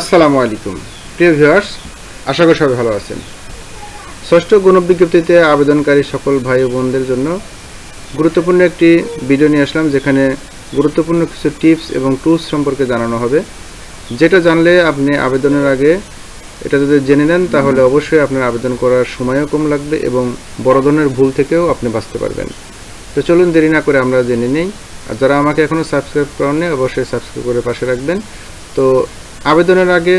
আসসালামু আলাইকুম। প্রিয় ভিউয়ার্স, আশা করি সবাই ভালো আছেন। ষষ্ঠ গণবিজ্ঞপ্তিতে আবেদনকারী সকল ভাই বোনদের জন্য গুরুত্বপূর্ণ একটি ভিডিও নিয়ে আসলাম, যেখানে গুরুত্বপূর্ণ কিছু টিপস এবং টুলস সম্পর্কে জানানো হবে। যেটা জানলে আপনি আবেদনের আগে এটা যদি জেনে নেন, তাহলে অবশ্যই আপনার আবেদন করার সময়ও কম লাগবে এবং বড় ধরনের ভুল থেকেও আপনি বাঁচতে পারবেন। তো চলুন দেরি না করে আমরা জেনে নেই। আর যারা আমাকে এখনও সাবস্ক্রাইব করেননি, অবশ্যই সাবস্ক্রাইব করে পাশে রাখবেন। তো আবেদনের আগে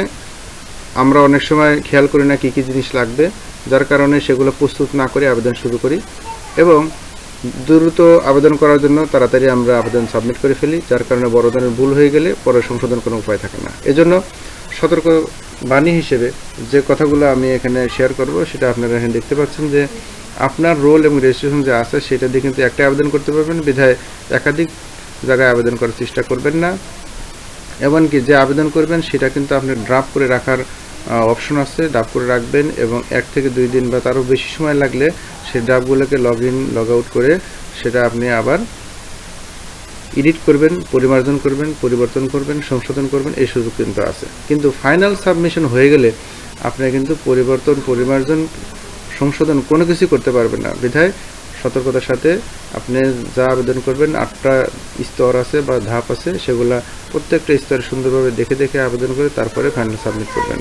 আমরা অনেক সময় খেয়াল করি না কী কী জিনিস লাগবে, যার কারণে সেগুলো প্রস্তুত না করে আবেদন শুরু করি এবং দ্রুত আবেদন করার জন্য তাড়াতাড়ি আমরা আবেদন সাবমিট করে ফেলি, যার কারণে বড় ধরনের ভুল হয়ে গেলে পরে সংশোধন কোনো উপায় থাকে না। এজন্য সতর্ক বাণী হিসেবে যে কথাগুলো আমি এখানে শেয়ার করব, সেটা আপনারা এখানে দেখতে পাচ্ছেন যে আপনার রোল এবং রেজিস্ট্রেশন যে আছে, সেটা দিয়ে কিন্তু একটা আবেদন করতে পারবেন। বিধায় একাধিক জায়গায় আবেদন করার চেষ্টা করবেন না। এমনকি যে আবেদন করবেন, সেটা কিন্তু আপনি ড্রাফট করে রাখার অপশন আছে ড্রাফট করে রাখবেন এবং এক থেকে দুই দিন বা তারও বেশি সময় লাগলে সেই ড্রাফটগুলোকে লগ ইন লগ আউট করে সেটা আপনি আবার এডিট করবেন, পরিমার্জন করবেন, পরিবর্তন করবেন, সংশোধন করবেন, এই সুযোগ কিন্তু আছে। কিন্তু ফাইনাল সাবমিশন হয়ে গেলে আপনি কিন্তু পরিবর্তন, পরিমার্জন, সংশোধন কোনো কিছুই করতে পারবেন না। বিধায় সতর্কতার সাথে আপনি যা আবেদন করবেন, আটটা স্তর আছে বা ধাপ আছে, সেগুলা প্রত্যেকটা স্তরে সুন্দরভাবে দেখে দেখে আবেদন করে তারপরে ফাইনাল সাবমিট করবেন।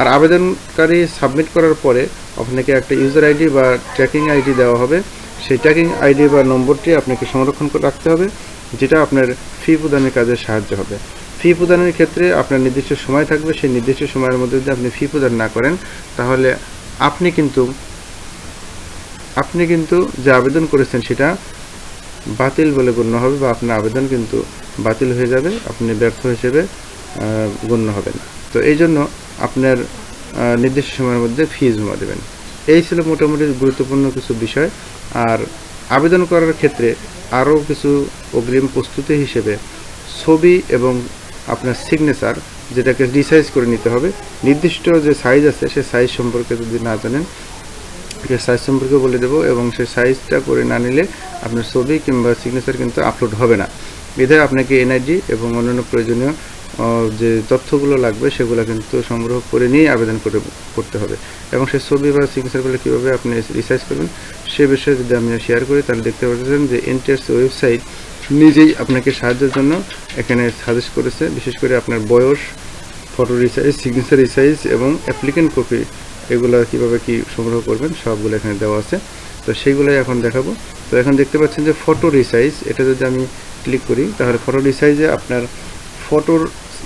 আর আবেদনকারী সাবমিট করার পরে আপনাকে একটা ইউজার আইডি বা ট্র্যাকিং আইডি দেওয়া হবে। সেই ট্র্যাকিং আইডি বা নম্বরটি আপনাকে সংরক্ষণ করে রাখতে হবে, যেটা আপনার ফি প্রদানের কাজে সাহায্য হবে। ফি প্রদানের ক্ষেত্রে আপনার নির্দিষ্ট সময় থাকবে, সেই নির্দিষ্ট সময়ের মধ্যে যদি আপনি ফি প্রদান না করেন, তাহলে আপনি কিন্তু আপনি কিন্তু যে আবেদন করেছেন সেটা বাতিল বলে গণ্য হবে বা আপনার আবেদন কিন্তু বাতিল হয়ে যাবে, আপনি ব্যর্থ হিসেবে গণ্য হবেন তো এই জন্য আপনার নির্দিষ্ট সময়ের মধ্যে ফি জমা দেবেন। এই ছিল মোটামুটি গুরুত্বপূর্ণ কিছু বিষয়। আর আবেদন করার ক্ষেত্রে আরও কিছু অগ্রিম প্রস্তুতি হিসেবে ছবি এবং আপনার সিগনেচার যেটাকে রিসাইজ করে নিতে হবে। নির্দিষ্ট যে সাইজ আছে, সে সাইজ সম্পর্কে যদি না জানেন সে সাইজ সম্পর্কে বলে দেবো এবং সেই সাইজটা করে না নিলে আপনার ছবি কিংবা সিগনেচার কিন্তু আপলোড হবে না। বিধায় আপনাকে এনআইডি এবং অন্যান্য প্রয়োজনীয় যে তথ্যগুলো লাগবে সেগুলো কিন্তু সংগ্রহ করে নিয়ে আবেদন করে, করতে হবে। এবং সেই ছবি বা সিগনেচারগুলো কীভাবে আপনি রিসার্চ করবেন সে বিষয়ে যদি আমি শেয়ার করি, তাহলে দেখতে পাচ্ছেন যে এনটিএস ওয়েবসাইট নিজেই আপনাকে সাহায্যের জন্য এখানে সাজেস্ট করেছে। বিশেষ করে আপনার বয়স ফটো রিসাইজ সিগনেচার রিসাইজ এবং অ্যাপ্লিকেন্ট কপি এগুলো কীভাবে কি সংগ্রহ করবেন, সবগুলো এখানে দেওয়া আছে। তো সেইগুলোই এখন দেখাবো। তো এখন দেখতে পাচ্ছেন যে ফটো রিসাইজ এটা যদি আমি ক্লিক করি, তাহলে ফটো রিসাইজে আপনার ফটোর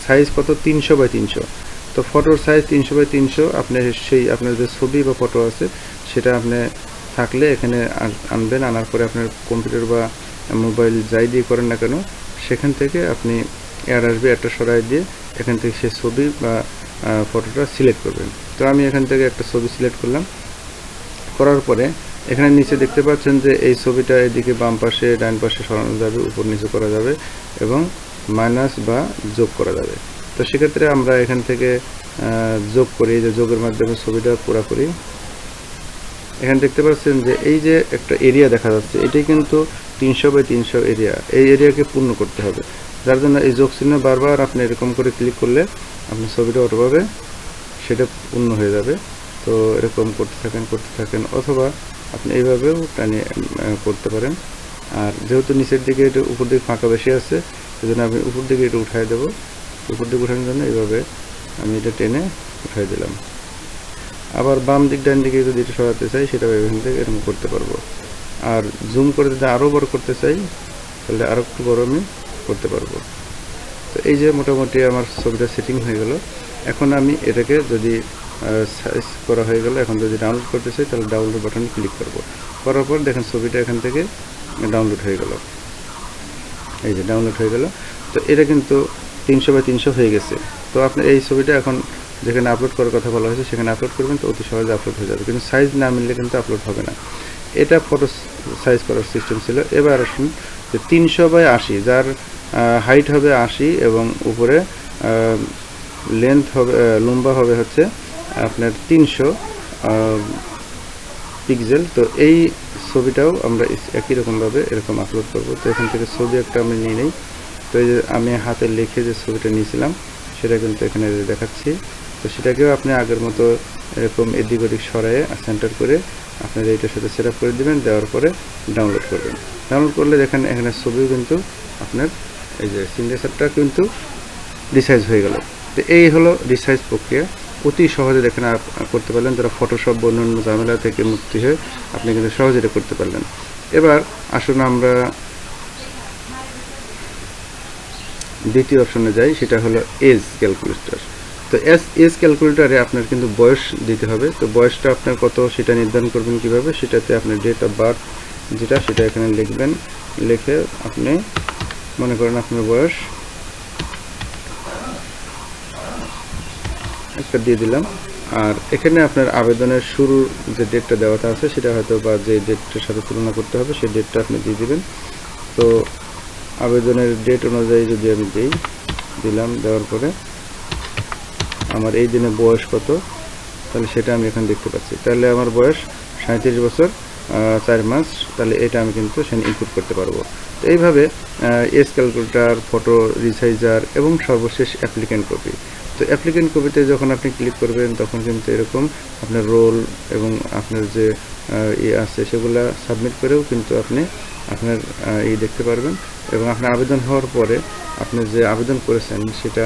সাইজ কত? তিনশো বাই তিনশো। তো ফটোর সাইজ তিনশো বাই তিনশো আপনার সেই আপনার যে ছবি বা ফটো আছে, সেটা আপনি থাকলে এখানে আনবেন, আনার পরে আপনার কম্পিউটার বা মোবাইল যাই দিয়ে করেন না কেন, সেখান থেকে আপনি অ্যাড আসবে একটা সরাই দিয়ে, এখান থেকে সে ছবি বা ফটোটা সিলেক্ট করবেন। তো আমি এখান থেকে একটা ছবি সিলেক্ট করলাম। করার পরে এখানে নিচে দেখতে পাচ্ছেন যে এই ছবিটা এদিকে বাম পাশে, ডান পাশে সরানো যাবে, উপর নিচে করা যাবে এবং মাইনাস বা যোগ করা যাবে। তো সেক্ষেত্রে আমরা এখান থেকে যোগ করি যে যোগের মাধ্যমে ছবিটা পুরা করি। এখানে দেখতে পাচ্ছেন যে এই যে একটা এরিয়া দেখা যাচ্ছে এটাই কিন্তু তিনশো বাই তিনশো এরিয়া এই এরিয়াকে পূর্ণ করতে হবে। যার জন্য এই যোগ চিহ্ন বারবার আপনি এরকম করে ক্লিক করলে আপনি ছবিটা অটোভাবে সেটা পূর্ণ হয়ে যাবে। তো এরকম করতে থাকেন করতে থাকেন, অথবা আপনি এইভাবেও টানিয়ে করতে পারেন। আর যেহেতু নিচের দিকে এটা উপর দিকে ফাঁকা বেশি আছে, সেজন্য আমি উপর দিকে এটা উঠাই দেবো। উপর দিকে উঠানোর জন্য এইভাবে আমি এটা টেনে উঠাই দিলাম। আবার বাম দিক, ডান দিকে যদি এটা সরাতে চাই সেটা এখান থেকে এরকম করতে পারব। আর জুম করে যদি আরও বড় করতে চাই, তাহলে আরও একটু বড় আমি করতে পারব। তো এই যে মোটামুটি আমার ছবিটা সেটিং হয়ে গেল। এখন আমি এটাকে যদি সাইজ করা হয়ে গেল এখন যদি ডাউনলোড করতে চাই, তাহলে ডাউনলোড বাটনে ক্লিক করব। করার পর দেখেন ছবিটা এখান থেকে ডাউনলোড হয়ে গেল। এই যে ডাউনলোড হয়ে গেল। তো এটা কিন্তু তিনশো বাই তিনশো হয়ে গেছে। তো আপনি এই ছবিটা এখন যেখানে আপলোড করার কথা বলা হয়েছে, সেখানে আপলোড করবেন, তো অতি সহজে আপলোড হয়ে যাবে। কিন্তু সাইজ না মিললে কিন্তু আপলোড হবে না। এটা ফটো সাইজ করার সিস্টেম ছিল। এবার আসুন যে তিনশো বাই আশি, যার হাইট হবে আশি এবং উপরে লেন্থ হবে লম্বা হবে হচ্ছে আপনার তিনশো পিক্সেল তো এই ছবিটাও আমরা একই রকমভাবে এরকম আপলোড করব। তো এখান থেকে ছবি একটা আমি নিয়ে নিই। তো এই যে আমি হাতে লিখে যে ছবিটা নিয়েছিলাম, সেটা কিন্তু এখানে দেখাচ্ছি। তো সেটাকেও আপনি আগের মতো এরকম এদিক ওদিক সরায়ে সেন্টার করে আপনার এইটার সাথে সেট করে দিবেন। দেওয়ার পরে ডাউনলোড করবেন। ডাউনলোড করলে দেখেন এখানে ছবিও কিন্তু আপনার এই যে সিগনেচারটা কিন্তু রিসাইজ হয়ে গেল। তো এই হলো রিসাইজ প্রক্রিয়া। অতি সহজে দেখেন করতে পারলেন। যারা ফটোশপ বা অন্যান্য ঝামেলা থেকে মুক্তি হয়ে আপনি কিন্তু সহজে এটা করতে পারলেন। এবার আসুন আমরা দ্বিতীয় অপশনে যাই। সেটা হলো এজ ক্যালকুলেটর তো এস এজ ক্যালকুলেটরে আপনার কিন্তু বয়স দিতে হবে। তো বয়সটা আপনার কত সেটা নির্ধারণ করবেন কীভাবে? সেটাতে আপনার ডেট অফ বার্থ যেটা, সেটা এখানে লিখবেন। লিখে আপনি মনে করেন আপনার বয়স। একটা দিয়ে দিলাম। আর এখানে আপনার আবেদনের শুরুর যে ডেটটা দেওয়াটা আছে, সেটা হয়তো বা যে ডেটটার সাথে তুলনা করতে হবে, সেই ডেটটা আপনি দিয়ে দিবেন। তো আবেদনের ডেট অনুযায়ী যদি আমি দিই, দিলাম, দেওয়ার পরে আমার এই দিনে বয়স কত, তাহলে সেটা আমি এখানে দেখতে পাচ্ছি। তাহলে আমার বয়স সাঁত্রিশ বছর। চার মাস, তাহলে এটা আমি কিন্তু সেখানে ইনপুট করতে পারব। তো এইভাবে এস ক্যালকুলেটার ফটো রিসাইজার এবং সর্বশেষ অ্যাপ্লিকেন্ট কপি তো অ্যাপ্লিকেন্ট কপিতে যখন আপনি ক্লিক করবেন, তখন কিন্তু এরকম আপনার রোল এবং আপনার যে ইয়ে আছে, সেগুলা সাবমিট করেও কিন্তু আপনি আপনার ই দেখতে পারবেন। এবং আপনার আবেদন হওয়ার পরে আপনি যে আবেদন করেছেন, সেটা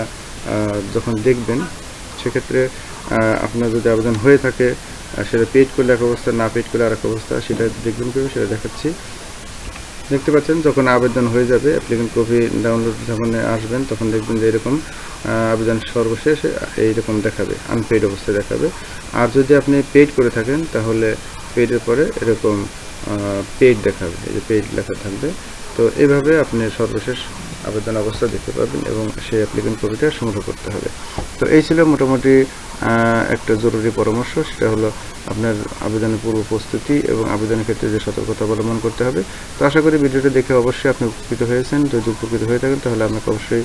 যখন দেখবেন, সেক্ষেত্রে আপনার যদি আবেদন হয়ে থাকে আহ, সেটা পেড করলে এক অবস্থা না পেড করলে আর এক অবস্থা সেটা দেখবেন কীভাবে সেটা দেখাচ্ছি। দেখতে পাচ্ছেন যখন আবেদন হয়ে যাবে অ্যাপ্লিকেন্ট কপি ডাউনলোড যখন আসবেন তখন দেখবেন যে এরকম আবেদন সর্বশেষ এইরকম দেখাবে আনপেইড অবস্থায় দেখাবে। আর যদি আপনি পেইড করে থাকেন তাহলে পেইডের পরে এরকম পেইড দেখাবে এই যে পেইড লেখা থাকবে। তো এভাবে আপনি সর্বশেষ আবেদন অবস্থা দেখতে পাবেন এবং সেই অ্যাপ্লিকেন্ট কপিটা সংগ্রহ করতে হবে। তো এই ছিল মোটামুটি একটা জরুরি পরামর্শ, সেটা হলো আপনার আবেদনের পূর্ব প্রস্তুতি এবং আবেদনের ক্ষেত্রে যে সতর্কতা অবলম্বন করতে হবে। তো আশা করি ভিডিওটা দেখে অবশ্যই আপনি উপকৃত হয়েছেন। যদি উপকৃত হয়ে থাকেন, তাহলে আপনাকে অবশ্যই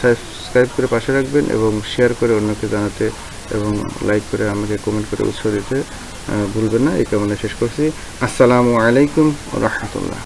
সাবস্ক্রাইব করে পাশে রাখবেন এবং শেয়ার করে অন্যকে জানাতে এবং লাইক করে আমাকে কমেন্ট করে উৎসাহ দিতে ভুলবেন না। এই কামনা শেষ করছি। আসসালামু আলাইকুম রহমতুল্লাহ।